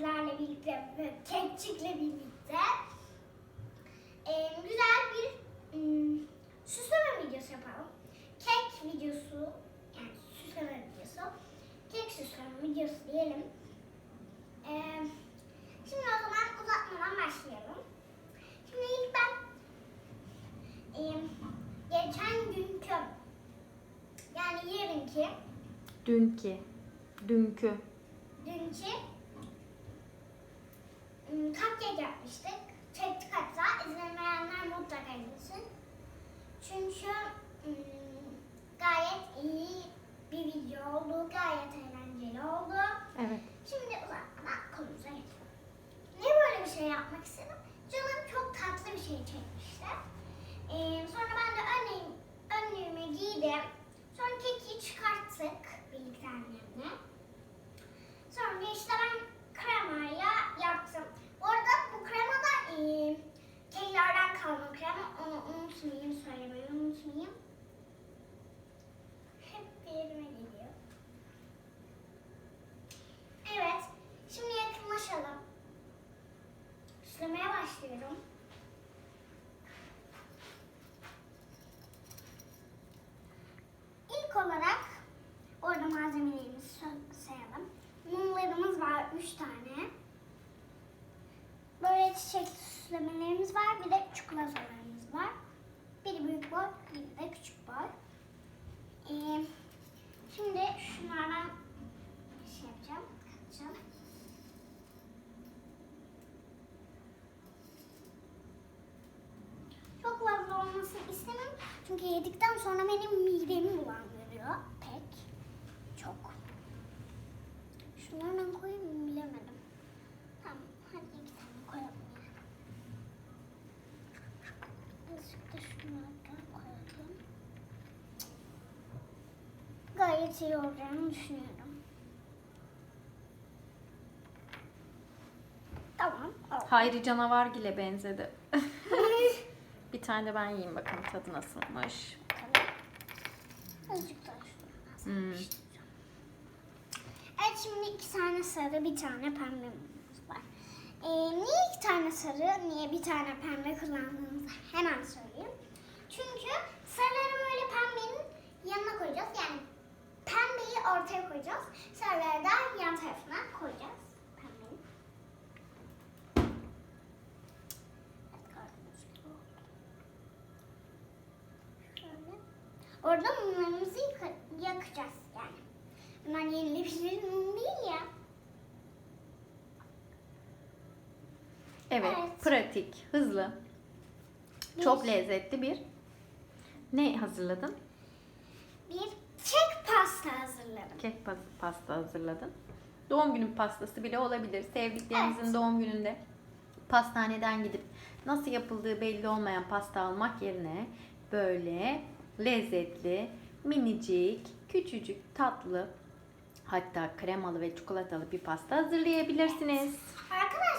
sizlerle birlikte kekçikle birlikte e, güzel bir ım, süsleme videosu yapalım. Kek videosu yani süsleme videosu. Kek süsleme videosu diyelim. E, şimdi o zaman uzatmadan başlayalım. Şimdi ilk ben e, geçen günkü yani yarınki Dünkü. Dünkü. dünkü cupcake yapmıştık. Çektik hatta. İzlemeyenler mutlaka izlesin. Çünkü ım, gayet iyi bir video oldu. Gayet eğlenceli oldu. Evet. Şimdi uzatmadan konumuza geçelim. Niye böyle bir şey yapmak istedim? Canım çok tatlı bir şey çekmişti. Ee, sonra ben de önlüğüm, önlüğümü giydim. Sonra keki çıkarttık birlikte annemle. Sonra işte unutmayayım, söylemeyi unutmayayım. Hep bir yerime geliyor. Evet, şimdi yakınlaşalım. Süslemeye başlıyorum. İlk olarak orada malzemelerimizi sa- sayalım. Mumlarımız var 3 tane. Böyle çiçek süslemelerimiz var. Bir de çikolatalarımız boy, biri de küçük boy. Ee, şimdi şunlardan şey yapacağım, katacağım. Çok fazla olmasını istemem. Çünkü yedikten sonra benim midemi bulandırıyor. Pek. Çok. Şunlardan koyayım mı bilemedim. Tamam. Hadi iki tane koyalım ya. Azıcık da şunlardan koyalım. Gayet iyi olacağını düşünüyorum. Tamam. oldu. Hayri canavargile benzedi. Bir tane de ben yiyeyim bakalım tadı nasılmış. Azıcık daha şunlardan Hmm. Evet şimdi iki tane sarı bir tane pembe mumumuz var. Ee, niye iki tane sarı, niye bir tane pembe kullandığımızı hemen söyleyeyim. Çünkü sarıları böyle pembenin yanına koyacağız. Yani pembeyi ortaya koyacağız. Sarıları da yan tarafına koyacağız. Şöyle. Orada mumlarımızı yakacağız yani. Bunlar yenilebilir mum değil ya. Evet, Evet. pratik, hızlı, çok lezzetli bir ne hazırladın? Bir hazırladım. Kek pas- pasta hazırladın. Doğum günü pastası bile olabilir. Sevdiklerinizin Evet. doğum gününde pastaneden gidip nasıl yapıldığı belli olmayan pasta almak yerine böyle lezzetli, minicik, küçücük, tatlı hatta kremalı ve çikolatalı bir pasta hazırlayabilirsiniz. Arkadaşlar yani yapabilirsiniz